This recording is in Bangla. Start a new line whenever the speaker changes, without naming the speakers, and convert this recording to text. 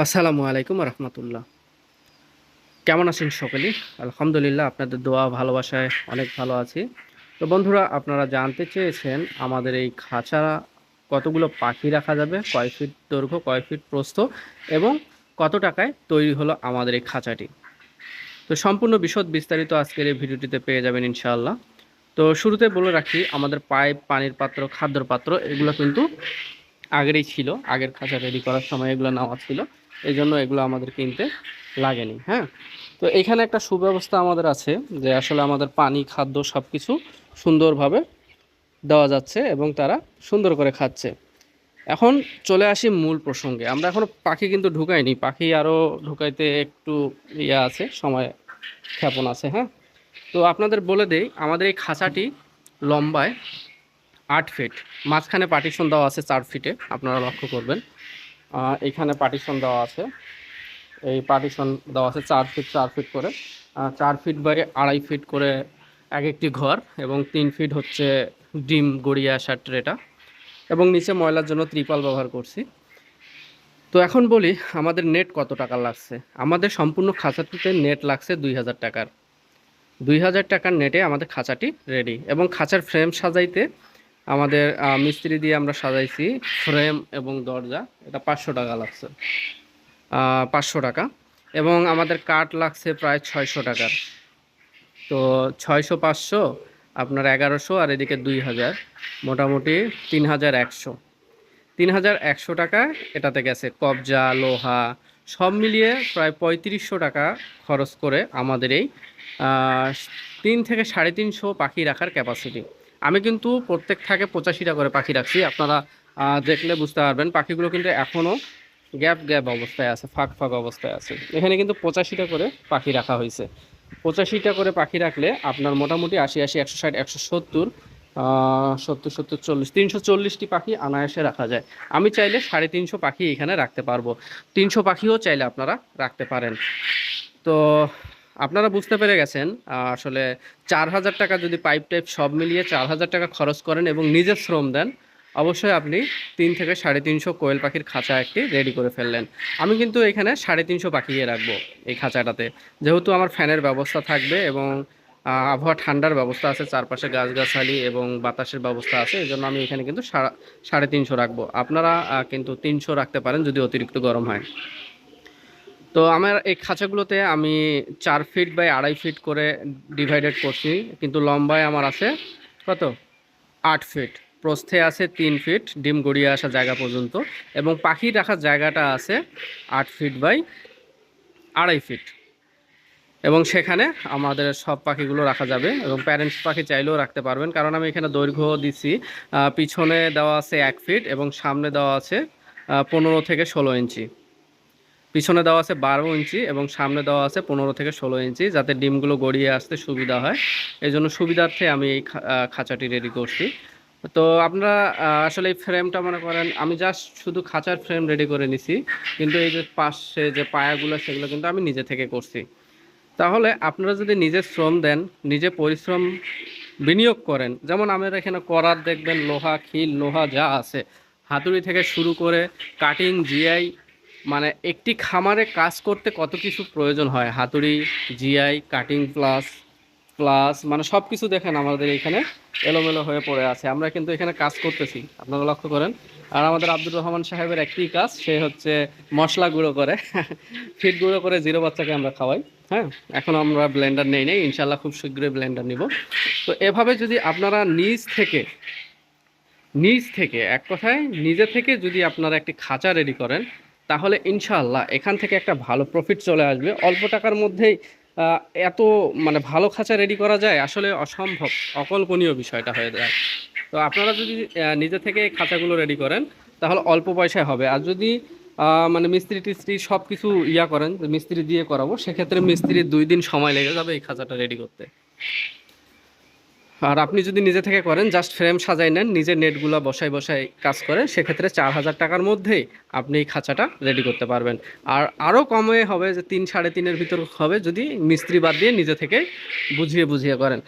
আসসালামু আলাইকুম রহমতুল্লাহ। কেমন আছেন সকলে? আলহামদুলিল্লাহ আপনাদের দোয়া, ভালোবাসায় অনেক ভালো আছি। তো বন্ধুরা, আপনারা জানতে চেয়েছেন আমাদের এই খাঁচা কতগুলো পাখি রাখা যাবে, কয় ফিট দৈর্ঘ্য, কয় ফিট প্রস্থ, এবং কত টাকায় তৈরি হলো আমাদের এই খাঁচাটি। তো সম্পূর্ণ বিশদ বিস্তারিত আজকের এই ভিডিওটিতে পেয়ে যাবেন ইনশাআল্লাহ। তো শুরুতে বলে রাখি, আমাদের পাইপ, পানির পাত্র, খাদ্যর পাত্র, এগুলো কিন্তু আগেরই ছিল। আগের খাঁচা রেডি করার সময় এগুলো নেওয়া ছিল। এই জন্য এগুলো আমাদের কিনতে লাগেনি হ্যাঁ? তো এখানে একটা সুব্যবস্থা আমাদের আছে যে আসলে আমাদের পানি, খাদ্য সব কিছু সুন্দরভাবে দেওয়া যাচ্ছে এবং তারা সুন্দর করে খাচ্ছে। এখন চলে আসি মূল প্রসঙ্গে। আমরা এখনও পাখি কিন্তু ঢুকাইনি। পাখি আরও ঢুকাইতে একটু ইয়ে আছে, সময় ক্ষেপণ আছে হ্যাঁ? তো আপনাদের বলে দেই, আমাদের এই খাঁচাটি লম্বায় আট ফিট। মাঝখানে পার্টিশন দেওয়া আছে চার ফিটে, আপনারা লক্ষ্য করবেন। আহ, এইখানে পার্টিশন দেওয়া আছে। এই পার্টিশন দেওয়া আছে চার ফিট চার ফিট করে। চার ফিট বাই আড়াই ফিট করে এক একটি ঘর এবং তিন ফিট হচ্ছে ডিম গড়িয়া আসার এবং নিচে ময়লার জন্য ত্রিপাল ব্যবহার করছি। তো এখন বলি আমাদের নেট কত টাকা লাগছে? আমাদের সম্পূর্ণ খাঁচাটিতে নেট লাগছে দুই হাজার টাকার। দুই হাজার টাকার নেটে আমাদের খাঁচাটি রেডি এবং খাঁচার ফ্রেম সাজাইতে আমাদের মিস্ত্রি দিয়ে আমরা সাজাইছি ফ্রেম এবং দরজা। এটা পাঁচশো টাকা লাগছে। পাঁচশো টাকা। এবং আমাদের কাঠ লাগছে প্রায় ছয়শো টাকার। তো ছয়শো, পাঁচশো, আপনার এগারোশো আর এদিকে দুই হাজার। মোটামুটি তিন হাজার একশো। তিন হাজার একশো টাকা এটাতে গেছে কবজা, লোহা, সব মিলিয়ে প্রায় পঁয়ত্রিশশো টাকা খরচ করে আমাদের এই তিন থেকে সাড়ে তিনশো পাখি রাখার ক্যাপাসিটি আমি কিন্তু প্রত্যেক থাকে পঁচাশিটা করে পাখি রাখছি। আপনারা দেখলে বুঝতে পারবেন, পাখিগুলো কিন্তু এখনও গ্যাপ গ্যাপ অবস্থায় আছে, ফাঁক ফাঁক অবস্থায় আছে। এখানে কিন্তু পঁচাশিটা করে পাখি রাখা হয়েছে। পঁচাশিটা করে পাখি রাখলে আপনার মোটামুটি আশি আশি, একশো ষাট, একশো সত্তর সত্তর সত্তর, চল্লিশ, তিনশো চল্লিশটি পাখি আনায়াসে রাখা যায়। আমি চাইলে সাড়ে তিনশো পাখি এখানে রাখতে পারব। তিনশো পাখিও চাইলে আপনারা রাখতে পারেন। তো আপনারা বুঝতে পেরে গেছেন আসলে চার হাজার টাকা যদি পাইপ টাইপ সব মিলিয়ে চার হাজার টাকা খরচ করেন এবং নিজের শ্রম দেন, অবশ্যই আপনি তিন থেকে সাড়ে তিনশো কোয়েল পাখির খাঁচা একটি রেডি করে ফেললেন। আমি কিন্তু এখানে সাড়ে তিনশো পাখিয়ে রাখব এই খাঁচাটাতে। যেহেতু আমার ফ্যানের ব্যবস্থা থাকবে এবং আবহাওয়া ঠান্ডার ব্যবস্থা আছে, চারপাশে গাছগাছালি এবং বাতাসের ব্যবস্থা আছে এই জন্য আমি এখানে কিন্তু সাড়া- তিনশো রাখব। আপনারা কিন্তু তিনশো রাখতে পারেন যদি অতিরিক্ত গরম হয়। তো আমার এই খাঁচাগুলোতে আমি চার ফিট বাই আড়াই ফিট করে ডিভাইডেড করছি, কিন্তু লম্বায় আমার আছে কত? আট ফিট প্রস্থে আছে তিন ফিট ডিম গড়িয়ে আসা জায়গা পর্যন্ত। এবং পাখি রাখার জায়গাটা আছে আট ফিট বাই আড়াই ফিট এবং সেখানে আমাদের সব পাখিগুলো রাখা যাবে। এবং প্যারেন্টস পাখি চাইলেও রাখতে পারবেন, কারণ আমি এখানে দৈর্ঘ্য দিছি পিছনে দেওয়া আছে এক ফিট এবং সামনে দেওয়া আছে পনেরো থেকে ষোলো ইঞ্চি। পিছনে দেওয়া আছে বারো ইঞ্চি এবং সামনে দেওয়া আছে পনেরো থেকে ষোলো ইঞ্চি, যাতে ডিমগুলো গড়িয়ে আসতে সুবিধা হয়। এই জন্য সুবিধার্থে আমি এই খাঁচাটি রেডি করছি। তো আপনারা আসলে এই ফ্রেমটা মনে করেন, আমি জাস্ট শুধু খাঁচার ফ্রেম রেডি করে নিছি, কিন্তু এই যে পাশে যে পায়াগুলো, সেগুলো কিন্তু আমি নিজে থেকে করছি। তাহলে আপনারা যদি নিজে শ্রম দেন, নিজে পরিশ্রম বিনিয়োগ করেন, যেমন আমাদের এখানে করার দেখবেন, লোহা, খিল, লোহা যা আছে, হাতুড়ি থেকে শুরু করে কাটিং জিআই মানে একটি খামারে কাজ করতে কত কিছু প্রয়োজন হয়? হাতুড়ি জিআই কাটিং প্লাস প্লাস মানে সব কিছু দেখেন আমাদের এখানে এলোমেলো হয়ে পড়ে আছে। আমরা কিন্তু এখানে কাজ করতেছি। আপনারা লক্ষ্য করেন। আর আমাদের আব্দুর রহমান সাহেবের একটি কাজ, সে হচ্ছে মশলা গুঁড়ো করে, ফিট গুঁড়ো করে জিরো বাচ্চাকে আমরা খাওয়াই। হ্যাঁ এখন আমরা ব্লেন্ডার নেই নেই। ইনশাল্লাহ খুব শীঘ্রই ব্লেন্ডার নিব। তো এভাবে যদি আপনারা নিজ থেকে নিজ থেকে, এক কথায় নিজে থেকে যদি আপনারা একটি খাঁচা রেডি করেন তাহলে ইনশাআল্লাহ এখান থেকে একটা ভালো প্রফিট চলে আসবে। অল্প টাকার মধ্যেই এত মানে ভালো খাঁচা রেডি করা যায় আসলে অসম্ভব, অকল্পনীয় বিষয়টা হয়ে যায়। তো আপনারা যদি নিজে থেকে খাঁচাগুলো রেডি করেন, তাহলে অল্প পয়সায় হবে। আর যদি মানে মিস্ত্রি টিস্ত্রি সব কিছু ইয়া করেন যে মিস্ত্রি দিয়ে করাবো, সেক্ষেত্রে মিস্ত্রির দুই দিন সময় লেগে যাবে এই খাঁচাটা রেডি করতে। আর আপনি যদি নিজে থেকে করেন জাস্ট ফ্রেম সাজাই নেন, নিজের নেটগুলো বসাই বসাই কাজ করেন সেক্ষেত্রে চার হাজার টাকার মধ্যেই আপনি এই খাঁচাটা রেডি করতে পারবেন। আর আরও কমে হবে যে তিন সাড়ে তিনের ভিতর হবে যদি মিস্ত্রি বাদ দিয়ে নিজে থেকে বুঝিয়ে বুঝিয়ে করেন।